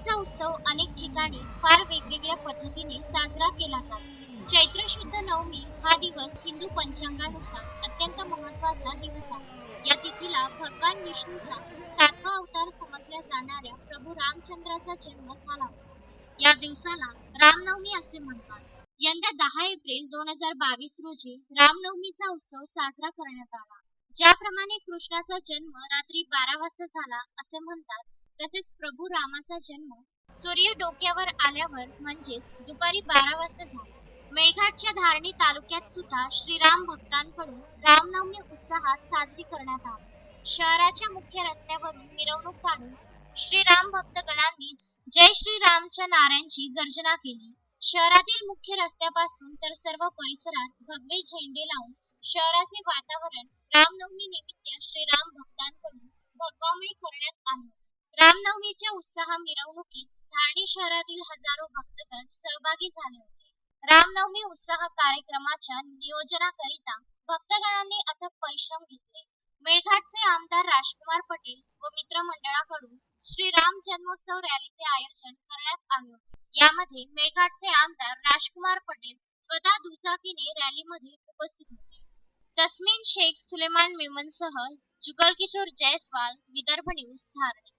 होळीचा उत्सव अनेक ठिकाणी फार वेगवेगळ्या पद्धतीने साजरा केला जातो. चैत्र शुद्ध नवमी हा दिवस हिंदू पंचांगानुसार अत्यंत महत्त्वाचा दिवस आहे. या तिथीला भगवान विष्णूचा सातवा अवतार समजल्या जाणाऱ्या प्रभू रामचंद्राचा जन्म झाला या दिवसाला रामनवमी असे म्हणतात. यंदा दहा एप्रिल दोन हजार बावीस रोजी रामनवमीचा उत्सव साजरा करण्यात आला. ज्याप्रमाणे कृष्णाचा जन्म रात्री बारा वाजता झाला असे म्हणतात तसेच प्रभू रामाचा जन्म सूर्य डोक्यावर आल्यावर म्हणजेच दुपारी बारा वाजता झाला. मेळघाटच्या धारणी तालुक्यात सुद्धा श्रीराम भक्तांकडून रामनवमी उत्साहात साजरी करण्यात आली. शहराच्या मुख्य रस्त्यावरून मिरवणूक काढून श्रीराम भक्तगणांनी जय श्रीरामच्या नाऱ्यांची गर्जना केली. शहरातील मुख्य रस्त्यापासून तर सर्व परिसरात भगवे झेंडे लावून शहराचे वातावरण रामनवमी निमित्त श्रीराम भक्तांकडून भगवामय करण्यात आले रामनवमीच्या उत्साह मिरवणुकीत ठाणे शहरातील हजारो भक्तगण सहभागी झाले होते. रामनवमी उत्साह कार्यक्रमाच्या नियोजनाकरिता भक्तगणांनी अथक परिश्रम घेतले. मेळघाटचे आमदार राजकुमार पटेल व मित्रमंडळाकडून श्री राम जन्मोत्सव रॅलीचे आयोजन करण्यात आले होते. यामध्ये मेळघाटचे आमदार राजकुमार पटेल स्वतः दुचाकीने रॅलीमध्ये उपस्थित होते. तस्मिन शेख सुलेमान मेमनसह जुगल किशोर जयस्वाल विदर्भ न्यूज धारणी